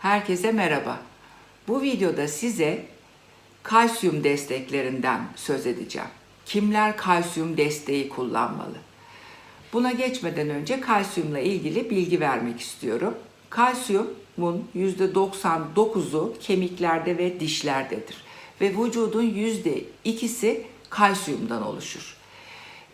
Herkese merhaba. Bu videoda size kalsiyum desteklerinden söz edeceğim. Kimler kalsiyum desteği kullanmalı? Buna geçmeden önce kalsiyumla ilgili bilgi vermek istiyorum. Kalsiyumun %99'u kemiklerde ve dişlerdedir. Ve vücudun %2'si kalsiyumdan oluşur.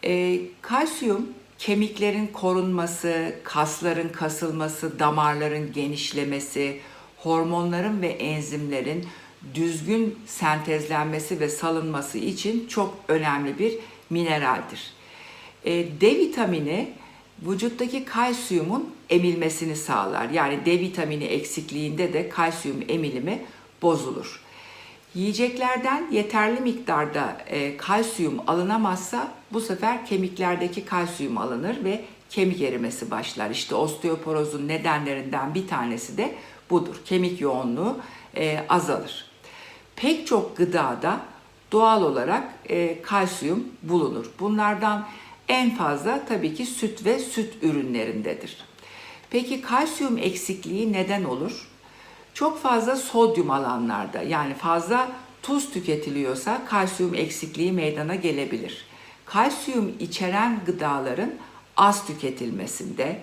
E, kalsiyum kemiklerin korunması, kasların kasılması, damarların genişlemesi, hormonların ve enzimlerin düzgün sentezlenmesi ve salınması için çok önemli bir mineraldir. E, D vitamini vücuttaki kalsiyumun emilmesini sağlar. Yani D vitamini eksikliğinde de kalsiyum emilimi bozulur. Yiyeceklerden yeterli miktarda e, kalsiyum alınamazsa bu sefer kemiklerdeki kalsiyum alınır ve kemik erimesi başlar. İşte osteoporozun nedenlerinden bir tanesi de budur. Kemik yoğunluğu e, azalır. Pek çok gıdada doğal olarak e, kalsiyum bulunur. Bunlardan en fazla tabii ki süt ve süt ürünlerindedir. Peki kalsiyum eksikliği neden olur? Çok fazla sodyum alanlarda yani fazla tuz tüketiliyorsa kalsiyum eksikliği meydana gelebilir. Kalsiyum içeren gıdaların az tüketilmesinde,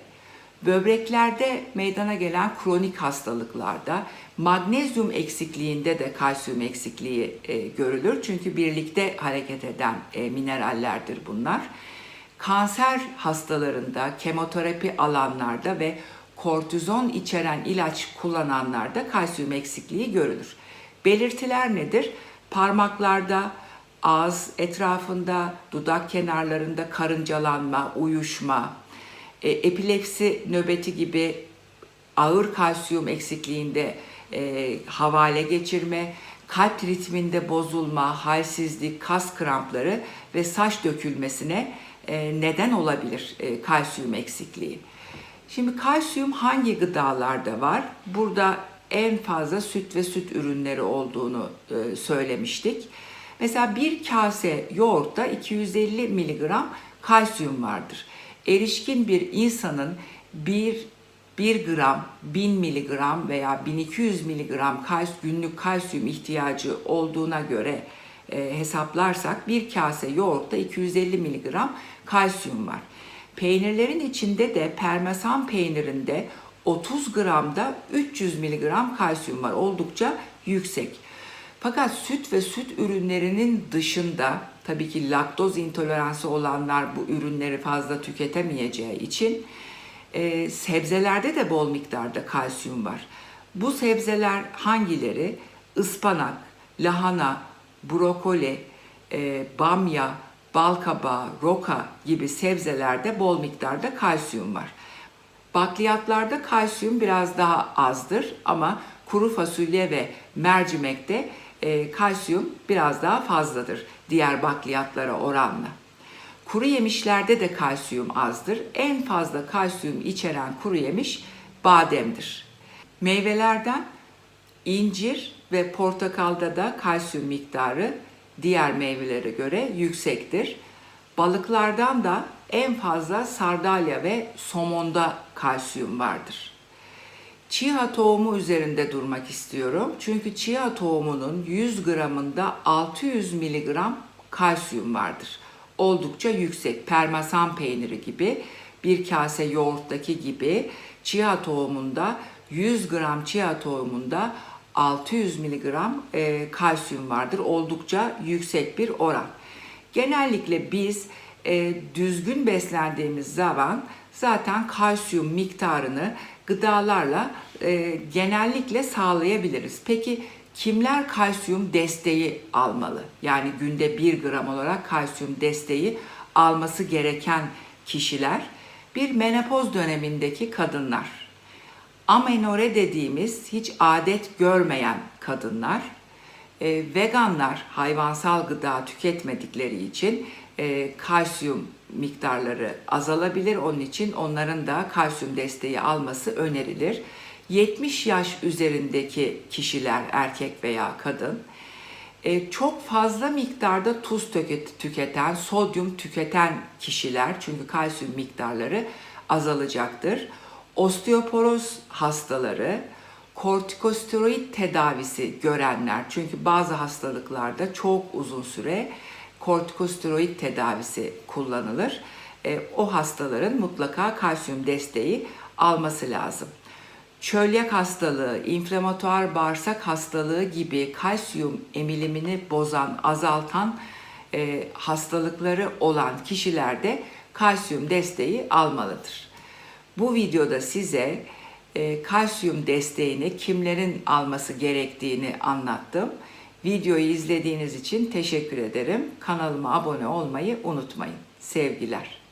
böbreklerde meydana gelen kronik hastalıklarda, magnezyum eksikliğinde de kalsiyum eksikliği e, görülür. Çünkü birlikte hareket eden e, minerallerdir bunlar. Kanser hastalarında, kemoterapi alanlarda ve kortizon içeren ilaç kullananlarda kalsiyum eksikliği görülür. Belirtiler nedir? Parmaklarda, ağız etrafında, dudak kenarlarında karıncalanma, uyuşma, e, epilepsi nöbeti gibi ağır kalsiyum eksikliğinde e, havale geçirme, kalp ritminde bozulma, halsizlik, kas krampları ve saç dökülmesine e, neden olabilir e, kalsiyum eksikliği. Şimdi kalsiyum hangi gıdalarda var? Burada en fazla süt ve süt ürünleri olduğunu e, söylemiştik. Mesela bir kase yoğurtta 250 miligram kalsiyum vardır. Erişkin bir insanın bir 1 gram, 1000 miligram veya 1200 miligram günlük kalsiyum ihtiyacı olduğuna göre e, hesaplarsak bir kase yoğurtta 250 miligram kalsiyum var. Peynirlerin içinde de parmesan peynirinde 30 gramda 300 miligram kalsiyum var. Oldukça yüksek. Fakat süt ve süt ürünlerinin dışında tabii ki laktoz intoleransı olanlar bu ürünleri fazla tüketemeyeceği için e, sebzelerde de bol miktarda kalsiyum var. Bu sebzeler hangileri? Ispanak, lahana, brokoli, e, bamya, balkabağı, roka gibi sebzelerde bol miktarda kalsiyum var. Bakliyatlarda kalsiyum biraz daha azdır ama kuru fasulye ve mercimekte e, kalsiyum biraz daha fazladır diğer bakliyatlara oranla. Kuru yemişlerde de kalsiyum azdır. En fazla kalsiyum içeren kuru yemiş bademdir. Meyvelerden incir ve portakalda da kalsiyum miktarı diğer meyvelere göre yüksektir. Balıklardan da en fazla sardalya ve somonda kalsiyum vardır. Chia tohumu üzerinde durmak istiyorum. Çünkü chia tohumunun 100 gramında 600 miligram kalsiyum vardır. Oldukça yüksek. Parmesan peyniri gibi bir kase yoğurttaki gibi chia tohumunda 100 gram chia tohumunda 600 miligram e, kalsiyum vardır. Oldukça yüksek bir oran. Genellikle biz e, düzgün beslendiğimiz zaman zaten kalsiyum miktarını gıdalarla e, genellikle sağlayabiliriz. Peki kimler kalsiyum desteği almalı? Yani günde 1 gram olarak kalsiyum desteği alması gereken kişiler bir menopoz dönemindeki kadınlar. Amenore dediğimiz hiç adet görmeyen kadınlar, e, veganlar hayvansal gıda tüketmedikleri için e, kalsiyum miktarları azalabilir. Onun için onların da kalsiyum desteği alması önerilir. 70 yaş üzerindeki kişiler erkek veya kadın e, çok fazla miktarda tuz tüketen, sodyum tüketen kişiler çünkü kalsiyum miktarları azalacaktır. Osteoporoz hastaları, kortikosteroid tedavisi görenler çünkü bazı hastalıklarda çok uzun süre kortikosteroid tedavisi kullanılır. E, o hastaların mutlaka kalsiyum desteği alması lazım. Çölyak hastalığı, inflamatuar bağırsak hastalığı gibi kalsiyum emilimini bozan, azaltan e, hastalıkları olan kişilerde kalsiyum desteği almalıdır. Bu videoda size e, kalsiyum desteğini kimlerin alması gerektiğini anlattım. Videoyu izlediğiniz için teşekkür ederim. Kanalıma abone olmayı unutmayın. Sevgiler.